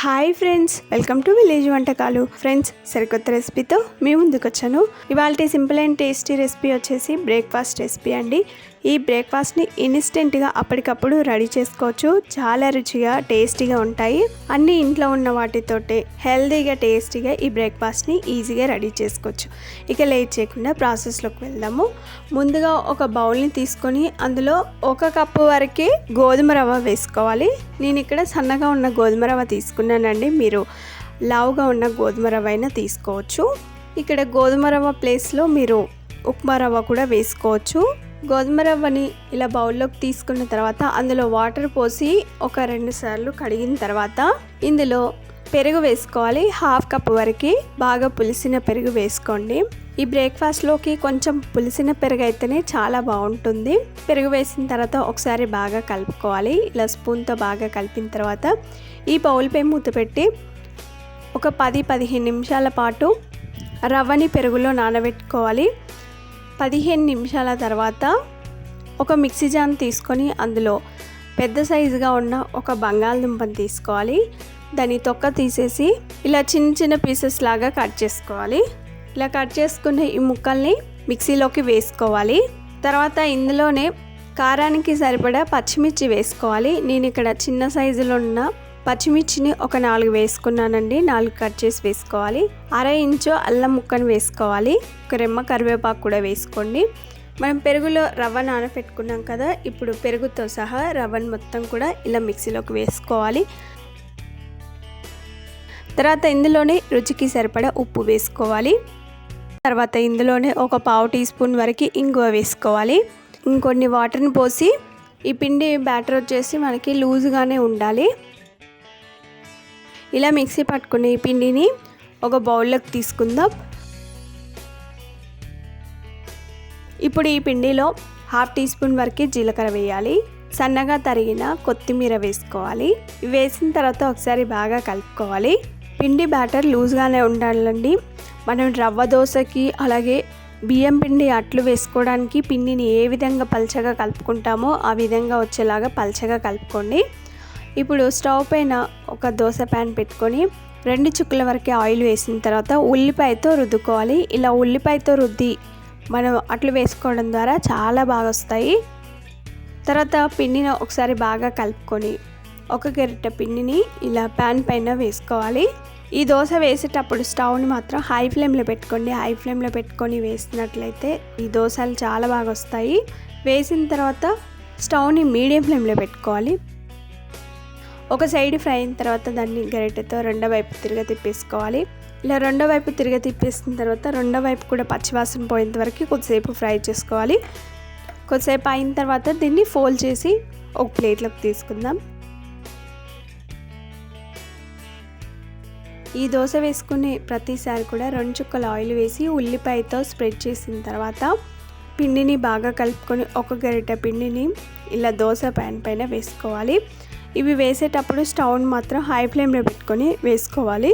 Hi friends welcome to village వంటకాలు. Friends సరికొత్త రెసిపీతో మీ ముందుకు వచ్చాను ఇవాళ సింపుల్ అండ్ టేస్టీ రెసిపీ వచ్చేసి బ్రేక్ఫాస్ట్ రెసిపీ అండి. ఈ బ్రేక్ఫాస్ట్ని ఇన్స్టెంట్గా అప్పటికప్పుడు రెడీ చేసుకోవచ్చు. చాలా రుచిగా టేస్టీగా ఉంటాయి. అన్ని ఇంట్లో ఉన్న వాటితోటే హెల్తీగా టేస్టీగా ఈ బ్రేక్ఫాస్ట్ని ఈజీగా రెడీ చేసుకోవచ్చు. ఇక లేట్ చేయకుండా ప్రాసెస్లోకి వెళ్దాము. ముందుగా ఒక బౌల్ని తీసుకొని అందులో ఒక కప్పు వరకే గోధుమ రవ్వ వేసుకోవాలి. నేను ఇక్కడ సన్నగా ఉన్న గోధుమ రవ్వ తీసుకున్నానండి. మీరు లావుగా ఉన్న గోధుమ రవ్వ అయినా తీసుకోవచ్చు. ఇక్కడ గోధుమ రవ్వ ప్లేస్లో మీరు ఉప్మా రవ్వ కూడా వేసుకోవచ్చు. గోధుమ రవ్వని ఇలా బౌల్లోకి తీసుకున్న తర్వాత అందులో వాటర్ పోసి ఒక రెండు సార్లు కడిగిన తర్వాత ఇందులో పెరుగు వేసుకోవాలి. హాఫ్ కప్ వరకు బాగా పులిసిన పెరుగు వేసుకోండి. ఈ బ్రేక్ఫాస్ట్లోకి కొంచెం పులిసిన పెరుగు అయితేనే చాలా బాగుంటుంది. పెరుగు వేసిన తర్వాత ఒకసారి బాగా కలుపుకోవాలి. ఇలా స్పూన్తో బాగా కలిపిన తర్వాత ఈ బౌల్పై మూత పెట్టి ఒక పది పదిహేను నిమిషాల పాటు రవ్వని పెరుగులో నానబెట్టుకోవాలి. పదిహేను నిమిషాల తర్వాత ఒక మిక్సీ జాన్ తీసుకొని అందులో పెద్ద సైజుగా ఉన్న ఒక బంగాళదుంపని తీసుకోవాలి. దాని తొక్క తీసేసి ఇలా చిన్న చిన్న పీసెస్ లాగా కట్ చేసుకోవాలి. ఇలా కట్ చేసుకున్న ఈ ముక్కల్ని మిక్సీలోకి వేసుకోవాలి. తర్వాత ఇందులోనే కారానికి సరిపడా పచ్చిమిర్చి వేసుకోవాలి. నేను ఇక్కడ చిన్న సైజులో ఉన్న పచ్చిమిర్చిని ఒక నాలుగు వేసుకున్నానండి. నాలుగు కట్ చేసి వేసుకోవాలి. అర ఇంచు అల్లం ముక్కను వేసుకోవాలి. ఒక రెమ్మ కరివేపాకు కూడా వేసుకోండి. మనం పెరుగులో రవ్వ నానబెట్టుకున్నాం కదా ఇప్పుడు పెరుగుతో సహా రవ్వను మొత్తం కూడా ఇలా మిక్సీలోకి వేసుకోవాలి. తర్వాత ఇందులోనే రుచికి సరిపడా ఉప్పు వేసుకోవాలి. తర్వాత ఇందులోనే ఒక పావు టీ స్పూన్ వరకు ఇంగువ వేసుకోవాలి. ఇంకొన్ని వాటర్ని పోసి ఈ పిండి బ్యాటర్ వచ్చేసి మనకి లూజ్గానే ఉండాలి. ఇలా మిక్సీ పట్టుకునే ఈ పిండిని ఒక బౌల్లోకి తీసుకుందాం. ఇప్పుడు ఈ పిండిలో హాఫ్ టీ స్పూన్ వరకు జీలకర్ర వేయాలి. సన్నగా తరిగిన కొత్తిమీర వేసుకోవాలి. వేసిన తర్వాత ఒకసారి బాగా కలుపుకోవాలి. పిండి బ్యాటర్ లూజ్గానే ఉండాలండి. మనం రవ్వ దోశకి అలాగే బియ్యం పిండి అట్లు వేసుకోవడానికి పిండిని ఏ విధంగా పల్చగా కలుపుకుంటామో ఆ విధంగా వచ్చేలాగా పల్చగా కలుపుకోండి. ఇప్పుడు స్టవ్ పైన ఒక దోశ ప్యాన్ పెట్టుకొని రెండు చుక్కల వరకే ఆయిల్ వేసిన తర్వాత ఉల్లిపాయతో రుద్దుకోవాలి. ఇలా ఉల్లిపాయతో రుద్ది మనం అట్లు వేసుకోవడం ద్వారా చాలా బాగా వస్తాయి. తర్వాత పిండిని ఒకసారి బాగా కలుపుకొని ఒక గరిట పిండిని ఇలా ప్యాన్ పైన వేసుకోవాలి. ఈ దోశ వేసేటప్పుడు స్టవ్ని మాత్రం హై ఫ్లేమ్లో పెట్టుకోండి. హై ఫ్లేమ్లో పెట్టుకొని వేసినట్లయితే ఈ దోశలు చాలా బాగా వస్తాయి. వేసిన తర్వాత స్టవ్ని మీడియం ఫ్లేమ్లో పెట్టుకోవాలి. ఒక సైడ్ ఫ్రై అయిన తర్వాత దాన్ని గరిటెతో రెండో వైపు తిరిగి తిప్పేసుకోవాలి. ఇలా రెండో వైపు తిరిగి తిప్పేసిన తర్వాత రెండో వైపు కూడా పచ్చివాసన పోయేంత వరకు కొద్దిసేపు ఫ్రై చేసుకోవాలి. కొద్దిసేపు అయిన తర్వాత దీన్ని ఫోల్డ్ చేసి ఒక ప్లేట్లోకి తీసుకుందాం. ఈ దోశ వేసుకునే ప్రతిసారి కూడా రెండు చుక్కల ఆయిల్ వేసి ఉల్లిపాయతో స్ప్రెడ్ చేసిన తర్వాత పిండిని బాగా కలుపుకొని ఒక గరిట పిండిని ఇలా దోశ ప్యాన్ పైన వేసుకోవాలి. ఇవి వేసేటప్పుడు స్టవ్ని మాత్రం హై ఫ్లేమ్లో పెట్టుకొని వేసుకోవాలి.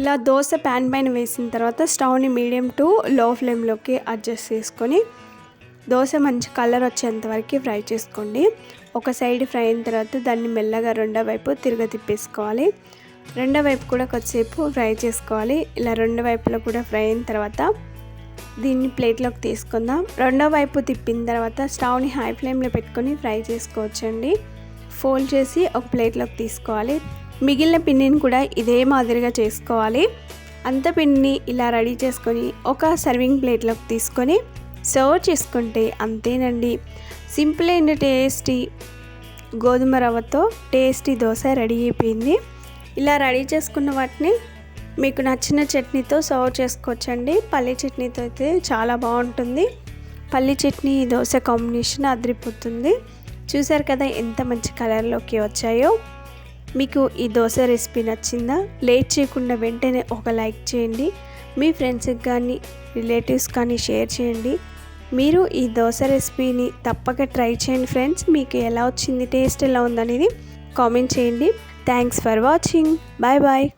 ఇలా దోశ ప్యాన్ పైన వేసిన తర్వాత స్టవ్ని మీడియం టు లో ఫ్లేమ్లోకి అడ్జస్ట్ చేసుకొని దోశ మంచి కలర్ వచ్చేంత వరకు ఫ్రై చేసుకోండి. ఒక సైడ్ ఫ్రై అయిన తర్వాత దాన్ని మెల్లగా రెండో వైపు తిరగ తిప్పేసుకోవాలి. రెండో వైపు కూడా కొద్దిసేపు ఫ్రై చేసుకోవాలి. ఇలా రెండు వైపులో కూడా ఫ్రై అయిన తర్వాత దీన్ని ప్లేట్లోకి తీసుకుందాం. రెండో వైపు తిప్పిన తర్వాత స్టవ్ని హై ఫ్లేమ్లో పెట్టుకొని ఫ్రై చేసుకోవచ్చండి. ఫోల్డ్ చేసి ఒక ప్లేట్లోకి తీసుకోవాలి. మిగిలిన పిండిని కూడా ఇదే మాదిరిగా చేసుకోవాలి. అంత పిండిని ఇలా రెడీ చేసుకొని ఒక సర్వింగ్ ప్లేట్లోకి తీసుకొని సర్వ్ చేసుకుంటే అంతేనండి. సింపుల్ అండ్ టేస్టీ గోధుమ రవ్వతో టేస్టీ దోశ రెడీ అయిపోయింది. ఇలా రెడీ చేసుకున్న వాటిని మీకు నచ్చిన చట్నీతో సర్వ్ చేసుకోవచ్చండి. పల్లీ చట్నీతో అయితే చాలా బాగుంటుంది. పల్లి చట్నీ దోశ కాంబినేషన్ అదిరిపోతుంది. చూసారు కదా ఎంత మంచి కలర్లోకి వచ్చాయో. మీకు ఈ దోశ రెసిపీ నచ్చిందా? లేట్ చేయకుండా వెంటనే ఒక లైక్ చేయండి. మీ ఫ్రెండ్స్కి కానీ రిలేటివ్స్ కానీ షేర్ చేయండి. మీరు ఈ దోశ రెసిపీని తప్పక ట్రై చేయండి ఫ్రెండ్స్. మీకు ఎలా వచ్చింది టేస్ట్ ఎలా ఉందనేది కామెంట్ చేయండి. Thanks for watching. Bye bye.